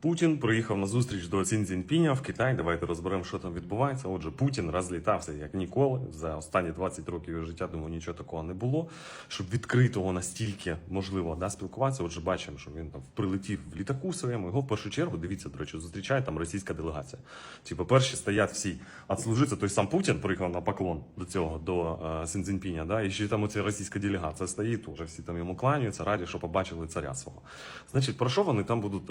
Путін приїхав на зустріч до Сін Цзіньпіня в Китай. Давайте розберемо, що там відбувається. Отже, Путін розлітався як ніколи. За останні 20 років його життя, думаю, нічого такого не було. Щоб відкритого настільки можливо да, спілкуватися. Отже, бачимо, що він там прилетів в літаку своєму. Його в першу чергу, дивіться, до речі, зустрічає там російська делегація. Типу, перші стоять всі. А служиться той сам Путін приїхав на поклон до цього, до е, Сін Цзіньпіня, да, і ще там оця російська делегація стоїть, уже всі там йому кланяються, раді, що побачили царя свого. Значить, про що вони там будуть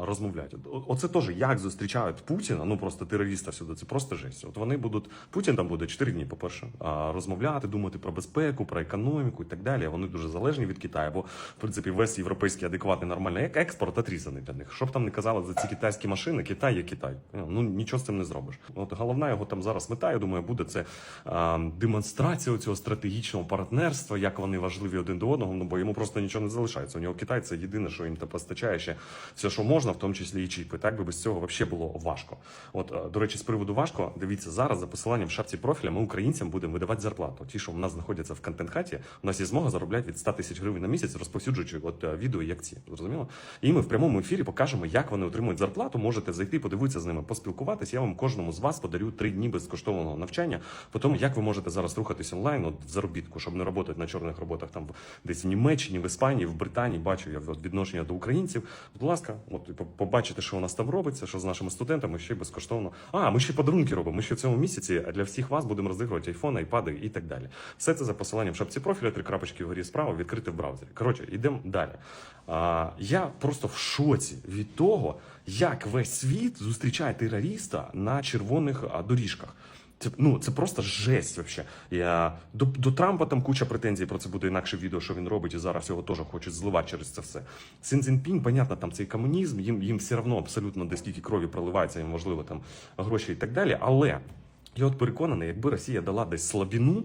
розмовляти? От- Оце теж як зустрічають Путіна, ну просто терориста сюди, це просто жесть. От вони будуть, Путін там буде 4 дні, по-перше, розмовляти, думати про безпеку, про економіку і так далі. Вони дуже залежні від Китаю, бо в принципі весь європейський адекватний нормальний ек- експорт отрізаний для них. Що б там не казали за ці китайські машини, Китай є Китай. Ну нічого з цим не зробиш. От головна його там зараз мета, я думаю, буде це а, демонстрація цього стратегічного партнерства, як вони важливі один до одного. Ну бо йому просто нічого не залишається. У нього Китай це єдине, що їм та постачає ще все, що можна, в тому числі і чіпи. Так би без цього взагалі було важко. От е, до речі, з приводу важко, дивіться зараз за посиланням в шапці профіля. Ми українцям будемо видавати зарплату. Ті, що в нас знаходяться в контент-хаті, у нас є змога заробляти від 100 тисяч гривень на місяць, розповсюджуючи от е, відео, як ці зрозуміло. І ми в прямому ефірі покажемо, як вони отримують зарплату. Можете зайти, подивитися з ними, поспілкуватися. Я вам кожному з вас подарю три дні безкоштовного навчання. По тому, як ви можете зараз рухатись онлайн от, в заробітку, щоб не працювати на чорних роботах там десь в Німеччині, в Іспанії, в Британії. Бачу я відношення до українців. Будь ласка, от і що у нас там робиться, що з нашими студентами ще й безкоштовно. А ми ще подарунки робимо. Ми ще в цьому місяці для всіх вас будемо розігрувати айфони, айпади і так далі. Все це за посиланням в шапці профіля, три крапочки вгорі справа, відкрити в браузері. Коротше, йдемо далі. А, я просто в шоці від того, як весь світ зустрічає терориста на червоних доріжках. Це ну це просто жесть. Вообще. Я до, до Трампа там куча претензій про це буде інакше відео, що він робить, і зараз його теж хочуть зливати через це все. Син Цзіньпінь, понятно, там цей комунізм, їм їм все одно абсолютно де скільки крові проливається, їм можливо там гроші і так далі. Але я от переконаний, якби Росія дала десь слабіну.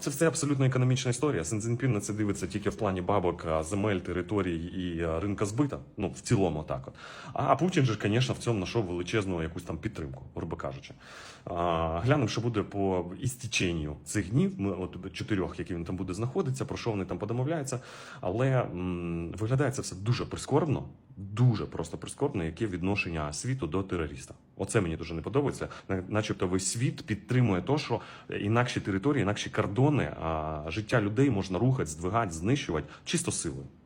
це все абсолютно економічна історія. Син Цзіньпін на це дивиться тільки в плані бабок, земель, територій і ринка збита. Ну, в цілому так от. А Путін же, звісно, в цьому знайшов величезну якусь там підтримку, грубо кажучи. Глянемо, що буде по істіченню цих днів. Ми от чотирьох, які він там буде знаходитися, про що вони там подомовляються. Але м, виглядає це все дуже прискорбно, дуже просто прискорбно, яке відношення світу до терориста. Оце мені дуже не подобається. Начебто весь світ підтримує те, що інакші території, інакші кордони, а життя людей можна рухати, здвигати, знищувати чисто силою.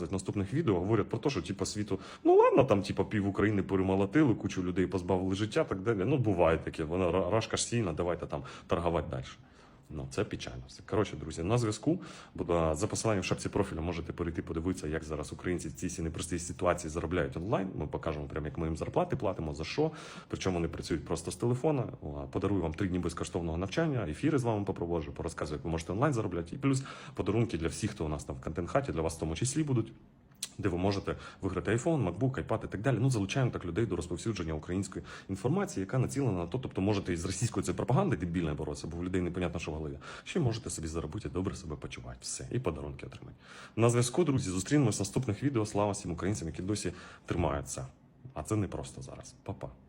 в наступних відео, говорять про те, що типу світу, ну ладно, там типу пів України перемолотили, кучу людей позбавили життя, так далі. Ну буває таке, Вона рашка ж сильна, давайте там торгувати далі. Ну, це печально. все. Коротше, друзі, на зв'язку. Буду за посиланням в шапці профілю можете перейти подивитися, як зараз українці в цій всі непростій ситуації заробляють онлайн. Ми покажемо прямо, як ми їм зарплати платимо, за що. Причому вони працюють просто з телефона. Подарую вам три дні безкоштовного навчання, ефіри з вами попроводжу, порозказую, як ви можете онлайн заробляти. І плюс подарунки для всіх, хто у нас там в контент-хаті, для вас в тому числі будуть. Де ви можете виграти iPhone, MacBook, iPad і так далі. Ну, залучаємо так людей до розповсюдження української інформації, яка націлена на то. Тобто можете із російської цієї пропаганди дебільної боротися, бо в людей непонятно, що в голові. Ще можете собі заробити, добре себе почувати. Все, і подарунки отримати. На зв'язку, друзі, зустрінемось в наступних відео. Слава всім українцям, які досі тримаються. А це не просто зараз. Па-па.